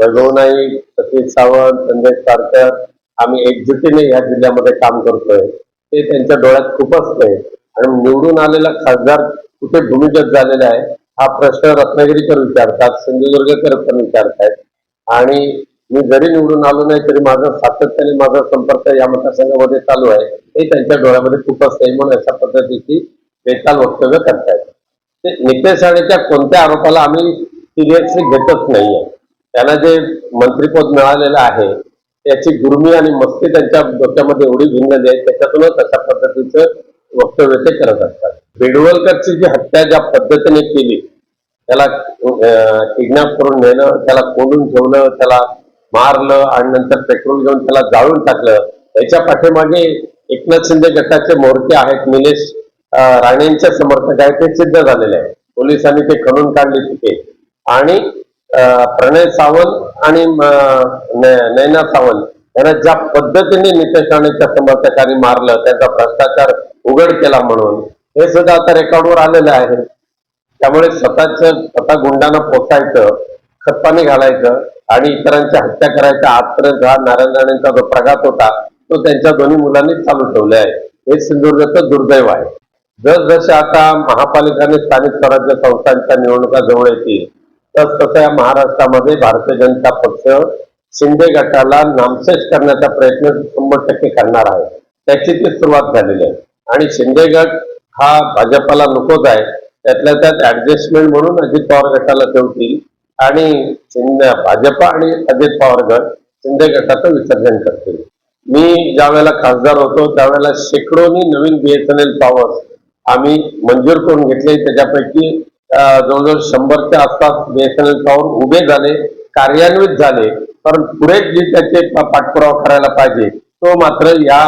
वैभव सतीश सावंत संजय सारकर आम्ही एकजुटीने या जिल्ह्यामध्ये काम करतोय. ते त्यांच्या डोळ्यात खूप असतंय आणि निवडून आलेला खासदार कुठे भूमिगत झालेला आहे हा प्रश्न रत्नागिरीकर विचारतात सिंधुदुर्गकर पण विचारतायत. आणि मी जरी निवडून आलो नाही तरी माझा सातत्याने माझा संपर्क या मतदारसंघामध्ये चालू आहे. हे त्यांच्या डोळ्यामध्ये खूप असते. म्हणून अशा पद्धतीची बेताल वक्तव्य करतायत. ते नितेश राणेच्या कोणत्या आरोपाला आम्ही सिरियसली घेतच नाहीये. त्यांना जे मंत्रीपद मिळालेलं आहे त्याची गुरमी आणि मस्ती त्यांच्या डोक्यामध्ये एवढी भिनलेली आहे त्याच्यातूनच अशा पद्धतीचं वक्तव्य ते करत असतात. बेडवलकरची जी हत्या ज्या पद्धतीने केली त्याला किडनॅप करून नेणं त्याला कोंडून ठेवलं त्याला मारलं आणि नंतर पेट्रोल घेऊन त्याला जाळून टाकलं याच्या पाठीमागे एकनाथ शिंदे गटाचे मोर्चे आहेत निलेश राणेंच्या समर्थक आहेत ते सिद्ध झालेले आहे पोलिसांनी ते खणून काढले तिथे. आणि प्रणय सावंत आणि नैना सावंत यांना ज्या पद्धतीने नितेश राणेच्या समर्थकांनी मारलं त्यांचा भ्रष्टाचार उघड केला म्हणून हे सुद्धा आता रेकॉर्डवर आलेलं आहे. त्यामुळे स्वतःच स्वतः गुंडांना पोचायचं खतपाणी घालायचं आणि इतरांची हत्या करायच्या आजपर्यंत हा नारायण राणेंचा जो प्रघात होता तो त्यांच्या दोन्ही मुलांनी चालू ठेवले आहे. हे सिंधुदुर्गचं दुर्दैव आहे. जसजसे आता महापालिकाने स्थानिक स्वराज्य संस्थांच्या निवडणुका जवळ येतील तर तसं या महाराष्ट्रामध्ये भारतीय जनता पक्ष शिंदे गटाला नामशेष करण्याचा प्रयत्न शंभर टक्के करणार आहे. त्याची ती सुरुवात झालेली आहे. आणि शिंदे गट हा भाजपाला नकोच आहे. त्यातल्या त्यात ऍडजस्टमेंट म्हणून अजित पवार गटाला ठेवतील आणि शिंदे भाजपा आणि अजित पवार गट शिंदे गटाचं विसर्जन करतील. मी ज्या वेळेला खासदार होतो त्यावेळेला शेकडोनी नवीन बीएसएनएल टॉवर्स आम्ही मंजूर करून घेतले. त्याच्यापैकी जवळजवळ शंभरच्या आसपास बीएसएनएल टॉवर उभे झाले कार्यान्वित झाले पण पुढे जे त्याचे पाठपुरावा करायला पाहिजे तो मात्र या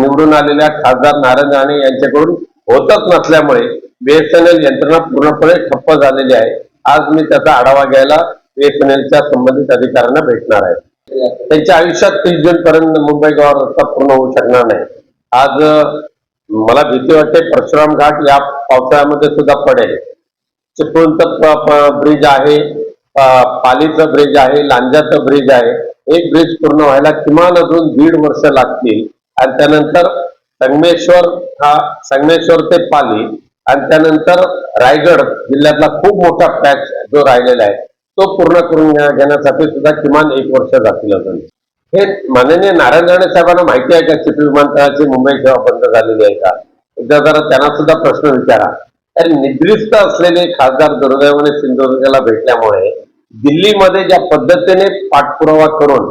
निवडून आलेल्या खासदार नारायण राणे यांच्याकडून होतच नसल्यामुळे बीएसएनएल यंत्रणा पूर्णपणे ठप्प झालेली आहे. आज मी त्याचा आढावा घ्यायला बीएसएनएलच्या संबंधित अधिकाऱ्यांना भेटणार आहे. त्यांच्या आयुष्यात तीस जून पर्यंत मुंबई गोवा रस्ता पूर्ण होऊ शकणार नाही. आज मला भीती वाटते परशुराम घाट या पावसाळ्यामध्ये सुद्धा पडेल. चिपळूणचं ब्रिज आहे पालीचं ब्रिज आहे लांजाचं ब्रिज आहे. एक ब्रिज पूर्ण व्हायला किमान अजून दीड वर्ष लागतील. आणि त्यानंतर संगमेश्वर हा संगमेश्वर ते पाली आणि त्यानंतर रायगड जिल्ह्यातला खूप मोठा पॅच जो राहिलेला आहे तो पूर्ण करून घेण्यासाठी सुद्धा किमान एक वर्ष जातील अजून. हे माननीय नारायण राणे साहेबांना माहिती आहे का चिपी विमानतळाची मुंबई सेवा बंद झालेली आहे का? एकदा जरा त्यांना सुद्धा प्रश्न विचारा. तर निद्रिस्त असलेले खासदार दुर्दैवाने सिंधुदुर्गला भेटल्यामुळे दिल्लीमध्ये ज्या पद्धतीने पाठपुरावा करून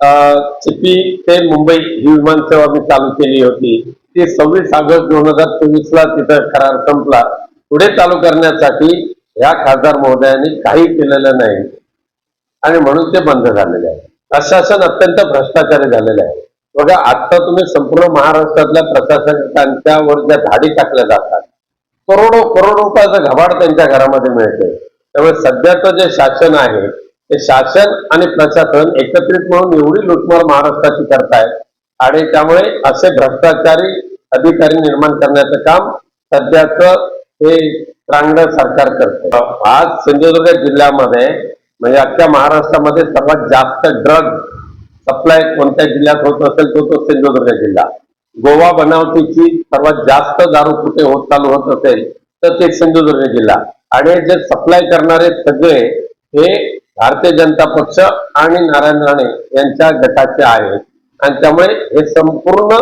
अं, चिपी ते मुंबई ही विमानसेवा मी चालू केली होती ती सव्वीस ऑगस्ट दोन हजार चोवीस ला तिथं करार संपला. पुढे चालू करण्यासाठी या खासदार महोदयांनी काही केलेलं नाही आणि म्हणून ते बंद झालेले आहे. प्रशासन अत्यंत भ्रष्टाचारी झालेलं आहे. बघा आता तुम्ही संपूर्ण महाराष्ट्रातल्या प्रशासकांच्या वर ज्या धाडी टाकल्या जातात करोडो करोडो रुपयाचं घबाड त्यांच्या घरामध्ये मिळते त्यामुळे सध्याचं जे शासन आहे ते शासन आणि प्रशासन एकत्रित म्हणून एवढी लुटमार महाराष्ट्राची करतायत आणि त्यामुळे असे भ्रष्टाचारी अधिकारी निर्माण करण्याचं काम सध्याचं हे प्रांगण सरकार करते आज सिंधुदुर्ग जिल्ह्यामध्ये म्हणजे अख्ख्या महाराष्ट्रामध्ये सर्वात जास्त ड्रग सप्लाय कोणत्या जिल्ह्यात होत असेल तो तो सिंधुदुर्ग जिल्हा. गोवा बनावटीची सर्वात जास्त दारू कुठे होत चालू होत असेल तर ते सिंधुदुर्ग जिल्हा. आणि जे सप्लाय करणारे सगळे हे भारतीय जनता पक्ष आणि नारायण राणे यांच्या गटाचे आहेत. आणि त्यामुळे हे संपूर्ण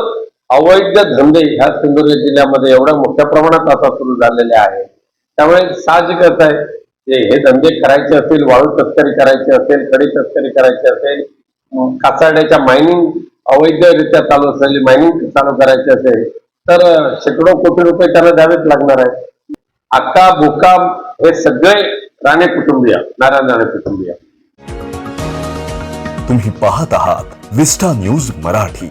अवैध धंदे ह्या सिंधुदुर्ग जिल्ह्यामध्ये एवढ्या मोठ्या प्रमाणात आता सुरू झालेले आहेत. त्यामुळे साहजिकच आहे हे धंदे करायचे असतील वाळू तस्करी करायची असेल कडी तस्करी करायची असेल कासाड्याच्या मायनिंग अवैधरित्या चालू असलेली मायनिंग चालू करायची असेल तर शेकडो कोटी रुपये त्यांना द्यावेच लागणार आहे अक्का बुक्का हे सगळे राणे कुटुंबीय नारायण राणे कुटुंबीय. तुम्ही पाहत आहात विस्टा न्यूज मराठी.